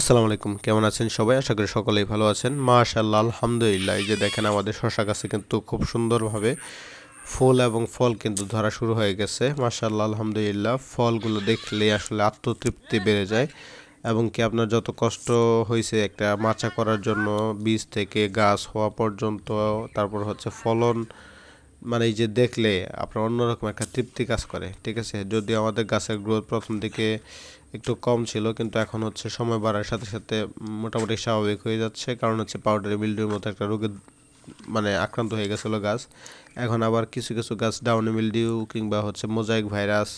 আসসালামু আলাইকুম। কেমন আছেন সবাই? আশা করি সকলেই ভালো আছেন। মাশাআল্লাহ, আলহামদুলিল্লাহ। এই যে দেখেন, আমাদের শশা গাছে কিন্তু খুব সুন্দরভাবে ফুল এবং ফল কিন্তু ধরা শুরু হয়ে গেছে। মাশাআল্লাহ, আলহামদুলিল্লাহ। ফলগুলো দেখলে আসলে আত্মতৃপ্তি বেড়ে যায় এবং কি আপনার যত কষ্ট হয়েছে একটা মাচা করার জন্য, বীজ থেকে গাছ হওয়া পর্যন্ত, তারপর হচ্ছে ফলন মানে এই যে দেখলে আপনার অন্যরকম একটা তৃপ্তি কাজ করে, ঠিক আছে? যদি আমাদের গাছের গ্রোথ প্রথম দিকে একটু কম ছিল, কিন্তু এখন হচ্ছে সময় বাড়ার সাথে সাথে মোটামুটি স্বাভাবিক হয়ে যাচ্ছে। কারণ হচ্ছে পাউডারি মিল্ডিউর মতো একটা রোগে মানে আক্রান্ত হয়ে গেছিল গাছ। এখন আবার কিছু কিছু গাছ ডাউনি মিল্ডিউ কিংবা হচ্ছে মোজাইক ভাইরাস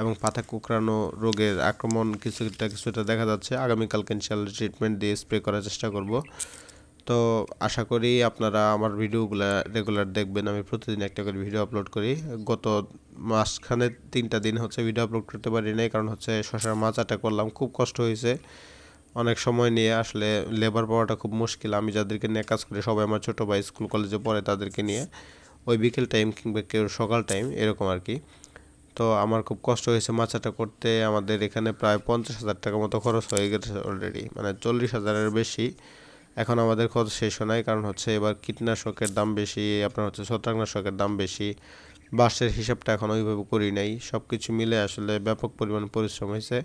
এবং পাতা কুকরানো রোগের আক্রমণ কিছুটা কিছুটা দেখা যাচ্ছে। আগামীকালকে ইনশাল্লাহ ট্রিটমেন্ট দিয়ে স্প্রে করার চেষ্টা করব। তো আশা করি আপনারা আমার ভিডিওগুলো রেগুলার দেখবেন। আমি প্রতিদিন একটা করে ভিডিও আপলোড করি। গত মাসখানে তিনটা দিন হচ্ছে ভিডিও আপলোড করতে পারি নাই, কারণ হচ্ছে শশার মাচাটা করলাম। খুব কষ্ট হয়েছে। অনেক সময় নিয়ে আসলে লেবার পাওয়াটা খুব মুশকিল। আমি যাদেরকে নিয়ে কাজ করি, সবাই আমার ছোটো ভাই স্কুল কলেজে পড়ে তাদেরকে নিয়ে। ওই বিকেল টাইম কিংবা কেউ সকাল টাইম এরকম আর কি। তো আমার খুব কষ্ট হয়েছে মাচাটা করতে। আমাদের এখানে প্রায় পঞ্চাশ হাজার টাকা মতো খরচ হয়ে গেছে অলরেডি মানে চল্লিশ হাজারের বেশি। এখন আমাদের খরচ শেষ নাই, কারণ হচ্ছে এবার কীটনাশকের দাম বেশি, আপনার হচ্ছে ছত্রাকনাশকের দাম বেশি। বাসের হিসাবটা এখন ওইভাবে করি নাই সব কিছু মিলে আসলে ব্যাপক পরিমাণ পরিশ্রম হয়েছে।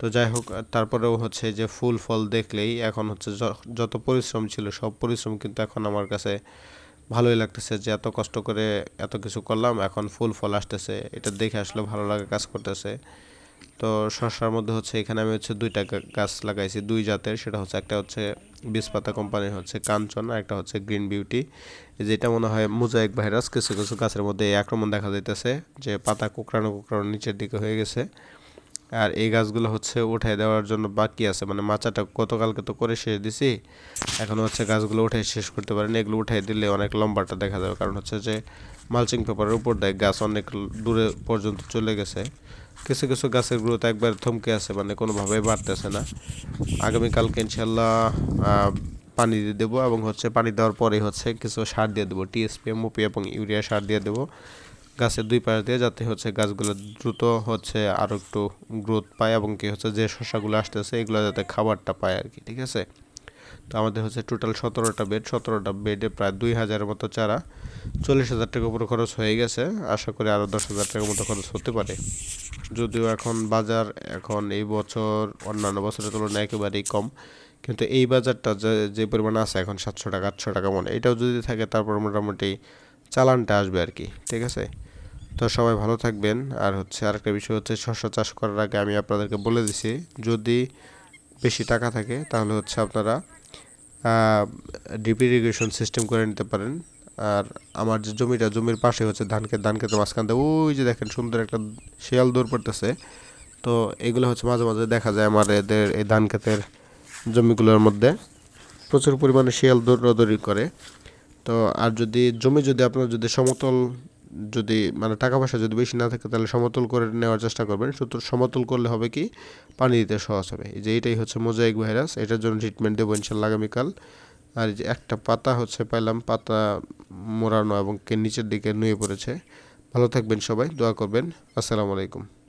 তো যাই হোক তারপরেও হচ্ছে যে ফুল ফল দেখলেই এখন হচ্ছে যত পরিশ্রম ছিল সব পরিশ্রম কিন্তু এখন আমার কাছে ভালোই লাগতেছে যে এত কষ্ট করে এত কিছু করলাম, এখন ফুল ফল আসতেছে, এটা দেখে আসলে ভালো লাগে কাজ করতেছে। তো শসার মধ্যে হচ্ছে এখানে আমি হচ্ছে দুইটা গাছ লাগাইছি, দুই জাতের, সেটা হচ্ছে একটা হচ্ছে বিষপাতা কোম্পানি হচ্ছে কাঞ্চন একটা হচ্ছে গ্রিন বিউটি। যেটা মনে হয় মোজাইক ভাইরাস, কিছু কিছু গাছের মধ্যে আক্রমণ দেখা যাইতেছে যে পাতা কুকরানো কুকরানো নিচের দিকে হয়ে গেছে। আর এই গাছগুলো হচ্ছে উঠাই দেওয়ার জন্য বাকি আছে। মানে মাচাটা গতকালকে তো করে শেষ দিছি, এখন হচ্ছে গাছগুলো উঠাই শেষ করতে পারেন। এগুলো উঠাই দিলে অনেক লম্বাটা দেখা যাবে। কারণ হচ্ছে যে মালচিং পেপারের উপর দেয় গাছ অনেক দূরে পর্যন্ত চলে গেছে। কিছু কিছু গাছের গ্রোথ একবার থমকে আছে মানে কোনোভাবেই বাড়তেছে না। আগামীকালকে ইনশাল্লাহ পানি দিয়ে দেবো এবং হচ্ছে পানি দেওয়ার পরে হচ্ছে কিছু সার দিয়ে দেবো। টিএসপি এমওপি এবং ইউরিয়া সার দিয়ে দেবো। গাছের দুই পাশ দিয়ে যাতে হচ্ছে গাছগুলো দ্রুত হচ্ছে আরও একটু গ্রোথ পায় এবং কি হচ্ছে যে শসাগুলো আসতেছে, এগুলো যাতে খাবারটা পায় আর কি, ঠিক আছে? তো আমাদের হচ্ছে টোটাল সতেরোটা বেড সতেরোটা বেডে প্রায় দুই হাজারের মতো চারা চল্লিশ হাজার টাকা উপরে খরচ হয়ে গেছে। আশা করি আরও দশ হাজার টাকার মতো খরচ হতে পারে। যদিও এখন বাজার, এখন এই বছর, অন্যান্য বছরের তুলনায় একেবারেই কম। কিন্তু এই বাজারটা যে যে পরিমাণ আছে এখন সাতশো টাকা, আটশো টাকা মনে এটাও যদি থাকে তারপর মোটামুটি চালানটা আসবে আর কি, ঠিক আছে? তো সবাই ভালো থাকবেন। আর হচ্ছে আরেকটা বিষয় হচ্ছে শস্য চাষ করার আগে আমি আপনাদেরকে বলে দিছি, যদি বেশি টাকা থাকে তাহলে হচ্ছে আপনারা ডিপ ইরিগেশন সিস্টেম করে নিতে পারেন। আর আমার যে জমিটা, জমির পাশে হচ্ছে ধান খেত ধান খেতে মাঝখান দিয়ে, ওই যে দেখেন সুন্দর একটা শিয়াল দৌড় পড়তেছে। তো এগুলো হচ্ছে মাঝে মাঝে দেখা যায় আমার এদের এই ধান খেতের জমিগুলোর মধ্যে। প্রচুর পরিমাণে শিয়াল দৌড়াদৌড়ি করে। তো আর যদি জমি যদি আপনার যদি সমতল যদি মানে টাকা পয়সা যদি বেশি না থাকে, তাহলে সমতল করে নেওয়ার চেষ্টা করবেন। শুধু সমতল করলে হবে কি? পানি দিতে সহজ হবে। এই যে এটাই হচ্ছে মোজাইক ভাইরাস। এটার জন্য ট্রিটমেন্ট দেবো ইনশাল্লাহ আগামীকাল। আর যে একটা পাতা হচ্ছে, পাইলাম পাতা মোড়ানো এবং নিচের দিকে নুয়ে পড়েছে। ভালো থাকবেন সবাই, দোয়া করবেন। আসসালামু আলাইকুম।